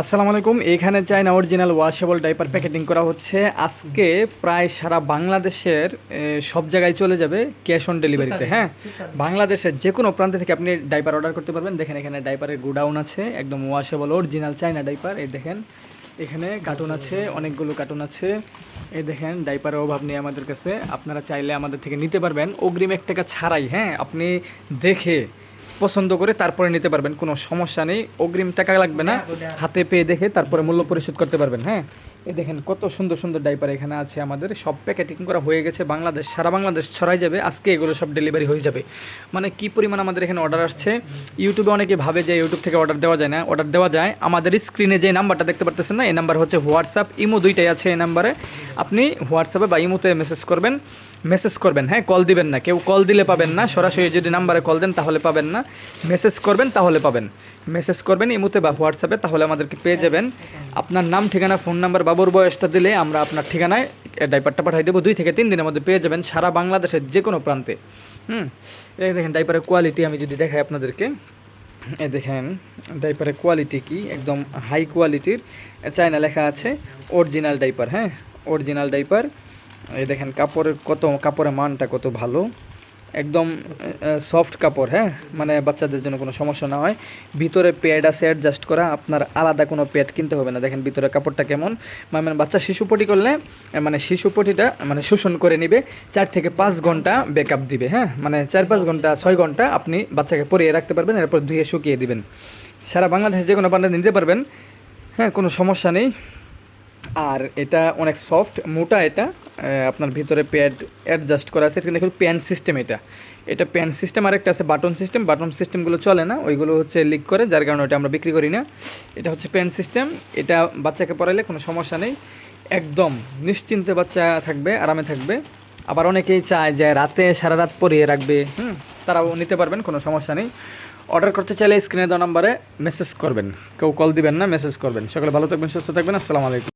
আসসালামু আলাইকুম, এখানে China original washable diaper packeting করা হচ্ছে। আজকে প্রায় সারা বাংলাদেশের সব জায়গায় চলে যাবে ক্যাশ অন ডেলিভারিতে হ্যাঁ? বাংলাদেশের যে কোনো প্রান্ত থেকে আপনি ডাইপার অর্ডার করতে পারবেন। দেখেন এখানে ডাইপারের গুডাউন আছে, একদম ওয়াশেবল অরিজিনাল চাইনা ডাইপার এই দেখেন, এখানে কার্টুন আছে, অনেকগুলো কার্টুন আছে। এই দেখেন ডাইপারের অভাব নেই আমাদের কাছে। আপনারা চাইলে আমাদের থেকে নিতে পারবেন। অগ্রিম এক টাকা ছাড়াই হ্যাঁ? আপনি দেখে পছন্দ করে তারপরে নিতে পারবেন কোনো সমস্যা নেই। অগ্রিম টাকা লাগবে না হাতে পেয়ে দেখে তারপরে মূল্য পরিশোধ করতে পারবেন হ্যাঁ? এই দেখেন, কত সুন্দর সুন্দর ডাইপার এখানে আছে আমাদের। সব প্যাকেটিং করা হয়ে গেছে বাংলাদেশ, সারা বাংলাদেশ ছড়াই যাবে। আজকে এগুলো সব ডেলিভারি হয়ে যাবে। মানে কি পরিমাণ আমাদের এখানে অর্ডার আসছে? ইউটিউবে অনেকে ভাবে যে ইউটিউব থেকে অর্ডার দেওয়া যায় না। অর্ডার দেওয়া যায়। আমাদের স্ক্রিনে যে নাম্বারটা দেখতে পারতেছেন না, এই নাম্বার হচ্ছে হোয়াটসঅ্যাপ ইমো দুইটাই আছে এই নাম্বারে আপনি হোয়াটসঅ্যাপে বা ইমোতে মেসেজ করবেন। মেসেজ করবেন হ্যাঁ? কল দিবেন না। কেউ কল দিলে পাবেন না। সরাসরি যদি নাম্বারে কল দেন, তাহলে পাবেন না। মেসেজ করবেন, তাহলে পাবেন। মেসেজ করবেন ইমুতে বা হোয়াটসঅ্যাপে তাহলে আমাদেরকে পেয়ে যাবেন। আপনার নাম, ঠিকানা, ফোন নাম্বার, বাবুর বয়সটা দিলে আমরা আপনার ঠিকানায় ডাইপারটা পাঠিয়ে দেবো। দুই থেকে তিন দিনের মধ্যে পেয়ে যাবেন সারা বাংলাদেশের যে কোনো প্রান্তে। হুম? এই দেখেন ডাইপারের কোয়ালিটি আমি যদি দেখাই আপনাদেরকে। এ দেখেন ডাইপারের কোয়ালিটি কি? একদম হাই কোয়ালিটির চায়না লেখা আছে অরিজিনাল ডাইপার হ্যাঁ? অরিজিনাল ডাইপার এই দেখেন, কাপড়ের কত, কাপড়ের মানটা কত ভালো। একদম সফট কাপড় হ্যাঁ? মানে বাচ্চাদের জন্য কোনো সমস্যা না হয়। ভিতরে প্যাড আছে অ্যাডজাস্ট করা, আপনার আলাদা কোনো প্যাড কিনতে হবে না। দেখেন ভিতরে কাপড়টা কেমন। মানে বাচ্চা শিশু পটি করলে মানে শিশু পটিটা মানে শোষণ করে নিবে, চার থেকে পাঁচ ঘণ্টা ব্যাকআপ দিবে হ্যাঁ? মানে চার পাঁচ ঘণ্টা, ছয় ঘণ্টা আপনি বাচ্চাকে পরিয়ে রাখতে পারবেন, এরপর ধুয়ে শুকিয়ে দিবেন। সারা বাংলাদেশে যে কোনো পান্ডা নিতে পারবেন হ্যাঁ? কোনো সমস্যা নেই। আর এটা অনেক সফট মোটা এটা। আপনার ভিতরে প্যাড অ্যাডজাস্ট করা আছে। এখানে দেখুন প্যান সিস্টেম এটা। এটা প্যান সিস্টেম আর একটা আছে বাটন সিস্টেম বাটন সিস্টেমগুলো চলে না, ওইগুলো হচ্ছে লিক করে, যার কারণে ওটা আমরা বিক্রি করি না। এটা হচ্ছে প্যান সিস্টেম এটা বাচ্চাকে পড়াইলে কোনো সমস্যা নেই। একদম নিশ্চিন্তে বাচ্চা থাকবে, আরামে থাকবে। আবার অনেকেই চায় যে রাতে সারা রাত পরিয়ে রাখবে। হুম, তারাও নিতে পারবেন, কোনো সমস্যা নেই। অর্ডার করতে চাইলে স্ক্রিনে দেওয়া নাম্বারে মেসেজ করবেন। কেউ কল দিবেন না মেসেজ করবেন। সকালে ভালো থাকবেন, সুস্থ থাকবেন। আসসালামু আলাইকুম।